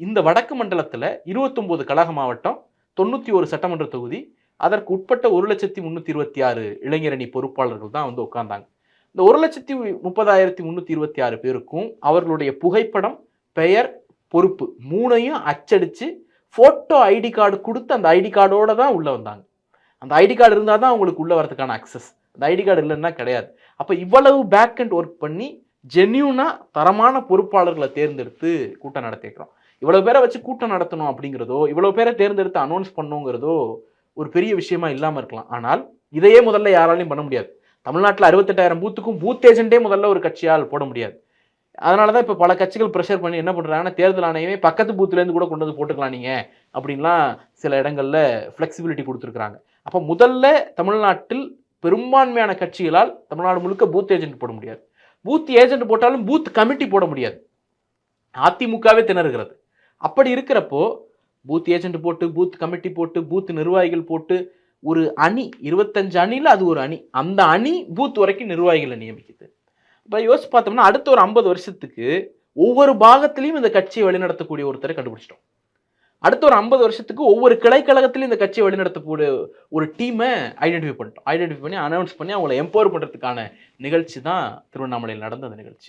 இந்த வடக்கு மண்டலத்தில் இருபத்தொம்போது கழக மாவட்டம் தொண்ணூற்றி ஒரு சட்டமன்ற தொகுதி அதற்கு உட்பட்ட ஒரு லட்சத்தி முந்நூற்றி இருபத்தி ஆறு இளைஞரணி பொறுப்பாளர்கள் தான் வந்து உட்கார்ந்தாங்க. இந்த ஒரு லட்சத்தி முப்பதாயிரத்தி முந்நூற்றி இருபத்தி ஆறு பேருக்கும் அவர்களுடைய புகைப்படம் பெயர் பொறுப்பு மூணையும் அச்சடித்து ஃபோட்டோ ஐடி கார்டு கொடுத்து அந்த ஐடி கார்டோட தான் உள்ளே வந்தாங்க. அந்த ஐடி கார்டு இருந்தால் தான் அவங்களுக்கு உள்ளே வரதுக்கான அக்சஸ் அந்த ஐடி கார்டு இல்லைன்னா கிடையாது. அப்போ இவ்வளவு பேக் அண்ட் ஒர்க் பண்ணி ஜென்யூனாக தரமான பொறுப்பாளர்களை தேர்ந்தெடுத்து கூட்டம் நடத்திக்கிறோம் இவ்வளவு பேரை வச்சு கூட்டம் நடத்தணும் அப்படிங்கிறதோ இவ்வளவு பேரை தேர்ந்தெடுத்து அனௌன்ஸ் பண்ணுங்கிறதோ ஒரு பெரிய விஷயமா இல்லாமல் இருக்கலாம். ஆனால் இதையே முதல்ல யாராலையும் பண்ண முடியாது. தமிழ்நாட்டில் அறுபத்தெட்டாயிரம் பூத்துக்கும் பூத் ஏஜென்ட்டே முதல்ல ஒரு கட்சியால் போட முடியாது. அதனால தான் இப்போ பல கட்சிகள் ப்ரெஷர் பண்ணி என்ன பண்ணுறாங்கன்னா தேர்தல் ஆணையமே பக்கத்து பூத்துலேருந்து கூட கொண்டு வந்து போட்டுக்கலாம் நீங்கள் அப்படின்லாம் சில இடங்களில் ஃப்ளெக்சிபிலிட்டி கொடுத்துருக்குறாங்க. அப்போ முதல்ல தமிழ்நாட்டில் பெரும்பான்மையான கட்சிகளால் தமிழ்நாடு முழுக்க பூத் ஏஜென்ட் போட முடியாது. பூத் ஏஜென்ட் போட்டாலும் பூத் கமிட்டி போட முடியாது. அதிமுகவே திணறுகிறது. அப்படி இருக்கிறப்போ பூத் ஏஜென்ட் போட்டு பூத் கமிட்டி போட்டு பூத் நிர்வாகிகள் போட்டு ஒரு அணி இருபத்தஞ்சு அணியில் அது ஒரு அணி. அந்த அணி பூத் வரைக்கும் நிர்வாகிகளை நியமிக்குது. இப்போ யோசிச்சு பார்த்தோம்னா அடுத்த ஒரு ஐம்பது வருஷத்துக்கு ஒவ்வொரு பாகத்திலையும் இந்த கட்சியை வழிநடத்தக்கூடிய ஒருத்தரை கண்டுபிடிச்சிட்டோம். அடுத்த ஒரு ஐம்பது வருஷத்துக்கு ஒவ்வொரு கிளைக்கழகத்திலையும் இந்த கட்சியை வழிநடத்தக்கூடிய ஒரு டீமை ஐடென்டிஃபை பண்ணிட்டோம். ஐடென்டிஃபை பண்ணி அனௌன்ஸ் பண்ணி அவங்கள எம்பவர் பண்ணுறதுக்கான நிகழ்ச்சி தான் திருவண்ணாமலையில் நடந்த அந்த நிகழ்ச்சி.